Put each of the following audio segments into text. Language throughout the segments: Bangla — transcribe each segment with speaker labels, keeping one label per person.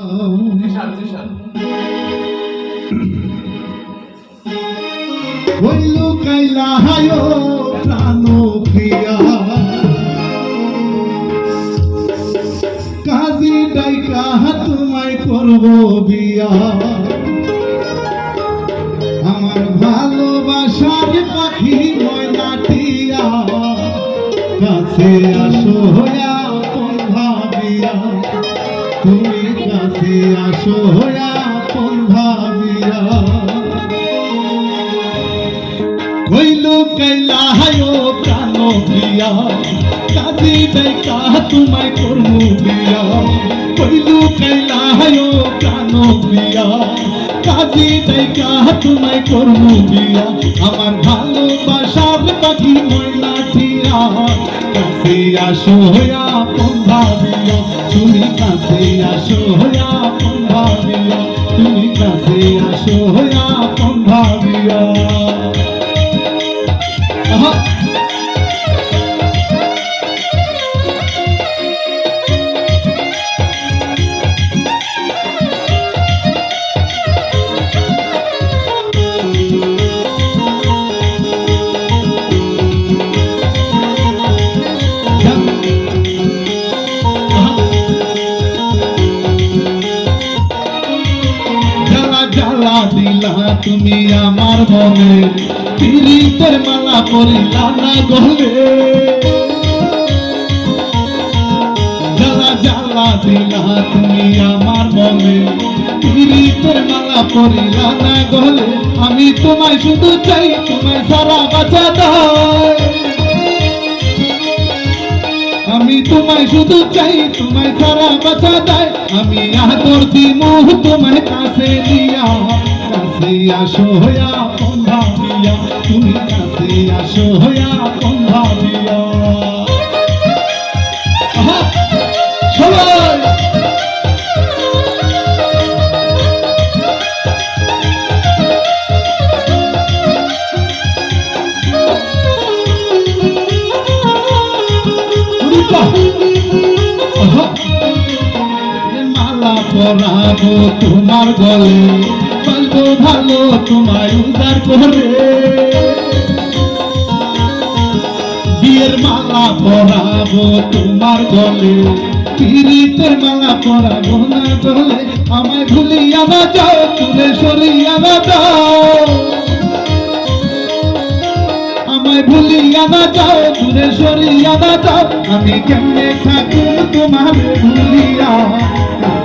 Speaker 1: জিশান
Speaker 2: কাইলা হায় প্রাণ প্রিয়া। কাজী ডাইকা তোমায় করব বিয়া। আমার ভালোবাসার পাখি ময়নাটিয়া কাছে আসো হইয়া ভাবিয়া তুমি কাছে আসো হইয়া কোন ভাবিয়া। হইল কৈলা হায় প্রাণ প্রিয়া কাজী ডাইকা তোমায় করমু বিয়া হইল কৈলা হায় প্রাণ প্রিয়া কাজী ডাইকা তোমায় করমু বিয়া আমার ভালোবাসার পাখি ময়না আসো হইয়া কোন ভাবিয়া তুমি হইয়া কোন ভাবিয়া তুমি কাছে আসো হইয়া জ্বালা দিলা তুমি আমার মনে পিরিতের মালা পরিলা না গলে জ্বালা জ্বালা দিলা তুমি আমার মনে পিরিতের মালা পরিলা না গলে আমি তোমায় শুধু চাই, তোমায় সারা বাঁচা দাও তোমায় শুধু চাই, তোমায় সারা বাঁচা দেয় আমি আদর দিমু তোমায় কাছে দিয়া কাছে আসো হইয়া, বন্ধা দিয়া তুমি কাছে আসো বন্ধা দিয়া সবাই পরাবো তোমার গলে বলব ভালো তোমায় উদার করে। বিয়ের মালা পরাবো তোমার গলে কিরিতের মালা পরাবো না গলে, আমায় ভুলিয়া না যাও তুলে সরিয়া না যাও আমায় ভুলিয়া না যাও দূরে সরিয়া না যাও আমি কেমনে থাকুন তোমার ভুলিয়া?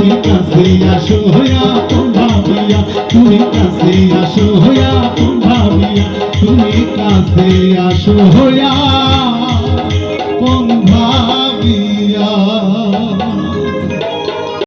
Speaker 2: তুমি কাছে আসো হইয়া ভাবিয়া